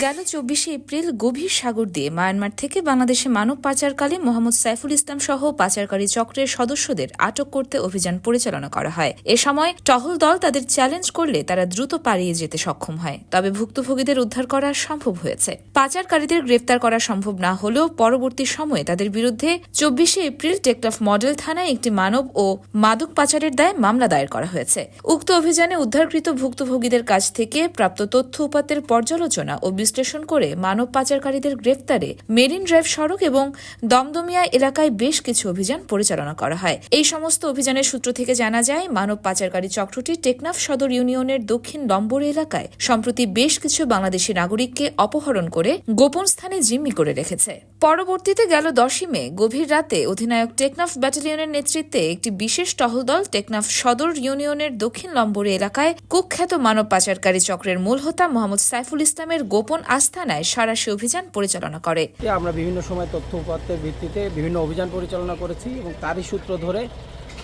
গেল চব্বিশে এপ্রিল গভীর সাগর দিয়ে মায়ানমার থেকে বাংলাদেশে মানব পাচারকালে মোহাম্মদ সাইফুল ইসলাম সহ পাচারকারী চক্রের সদস্যদের আটক করতে অভিযান পরিচালনা করা হয়। এ সময় টহল দল তাদের চ্যালেঞ্জ করলে তারা দ্রুত পালিয়ে যেতে সক্ষম হয়। তবে ভুক্তভোগীদের উদ্ধার করা সম্ভব হয়েছে। পাচারকারীদের গ্রেফতার করা সম্ভব না হলেও পরবর্তী সময়ে তাদের বিরুদ্ধে চব্বিশে এপ্রিল টেকটফ মডেল থানায় একটি মানব ও মাদক পাচারের দায়ে মামলা দায়ের করা হয়েছে। উক্ত অভিযানে উদ্ধারকৃত ভুক্তভোগীদের কাছ থেকে প্রাপ্ত তথ্য উপাত্তের পর্যালোচনা ও বিশ্লেষণ করে মানব পাচারকারীদের গ্রেফতারে মেরিন ড্রাইভ সড়ক এবং দমদমিয়া এলাকায় বেশ কিছু অভিযান পরিচালনা করা হয়। এই সমস্ত অভিযানের সূত্র থেকে জানা যায়, মানব পাচারকারী চক্রটি টেকনাফ সদর ইউনিয়নের দক্ষিণ লম্বর এলাকায় সম্প্রতি বেশ কিছু বাংলাদেশি নাগরিককে অপহরণ করে গোপন স্থানে জিম্মি করে রেখেছে। পরবর্তীতে গেল দশই মে, গভীর রাতে অধিনায়ক টেকনাফ ব্যাটালিয়নের নেতৃত্বে একটি বিশেষ টহল দল টেকনাফ সদর ইউনিয়নের দক্ষিণ লম্বরে এলাকায় কুখ্যাত মানব পাচারকারী চক্রের মূল হোতা মোহাম্মদ সাইফুল ইসলামের গোপন আস্থানায় সারাশি অভিযান পরিচালনা করে। আমরা বিভিন্ন সময় তথ্য উপাত্তের ভিত্তিতে বিভিন্ন অভিযান পরিচালনা করেছি এবং তারই সূত্র ধরে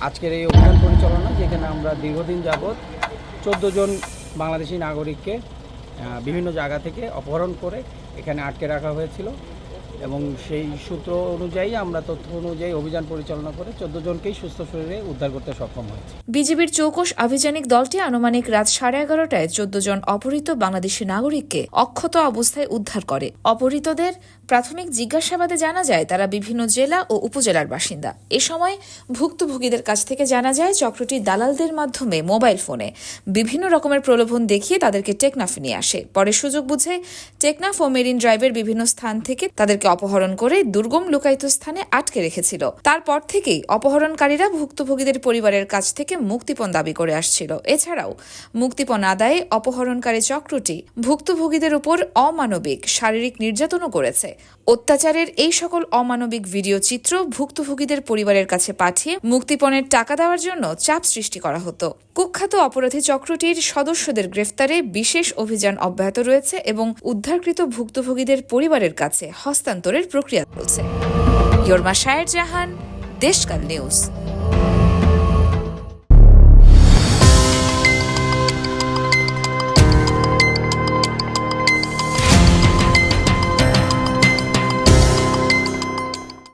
আজকের এই অভিযান পরিচালনা, যেখানে আমরা দীর্ঘদিন যাবৎ চোদ্দ জন বাংলাদেশি নাগরিককে বিভিন্ন জায়গা থেকে অপহরণ করে এখানে আটকে রাখা হয়েছিল। এবং সেই সূত্র অনুযায়ী আমরা তথ্য অনুযায়ী অভিযান পরিচালনা করে চোদ্দ জনকেই সুস্থ শরীরে উদ্ধার করতে সক্ষম হয়েছি। বিজিবির চৌকশ আভিযানিক দলটি আনুমানিক রাত সাড়ে এগারোটায় চোদ্দ জন অপহৃত বাংলাদেশি নাগরিককে অক্ষত অবস্থায় উদ্ধার করে। অপহৃতদের প্রাথমিক জিজ্ঞাসাবাদে জানা যায়, তারা বিভিন্ন জেলা ও উপজেলার বাসিন্দা। এ সময় ভুক্তভোগীদের কাছ থেকে জানা যায়, চক্রটি দালালদের মাধ্যমে মোবাইল ফোনে বিভিন্ন রকমের প্রলোভন দেখিয়ে তাদেরকে টেকনাফে নিয়ে আসে। পরে সুযোগ বুঝে টেকনাফ ও মেরিন ড্রাইভের বিভিন্ন স্থান থেকে তাদেরকে অপহরণ করে দুর্গম লুকায়িত স্থানে আটকে রেখেছিল। তারপর থেকেই অপহরণকারীরা ভুক্তভোগীদের পরিবারের কাছ থেকে মুক্তিপণ দাবি করে আসছিল। এছাড়াও, মুক্তিপণ আদায়ে অপহরণকারী চক্রটি ভুক্তভোগীদের উপর অমানবিক, শারীরিক নির্যাতনও করেছে। অত্যাচারের এই সকল অমানবিক ভিডিও চিত্র ভুক্তভোগীদের পরিবারের কাছে পাঠিয়ে মুক্তিপণের টাকা দেওয়ার জন্য চাপ সৃষ্টি করা হতো। কুখ্যাত অপরাধী চক্রটির সদস্যদের গ্রেফতারে বিশেষ অভিযান অব্যাহত রয়েছে এবং উদ্ধারকৃত ভুক্তভোগীদের পরিবারের কাছে হস্তান্তরের প্রক্রিয়া চলছে। ইয়র্মা শায়ের জাহান দেশকাল নিউজ।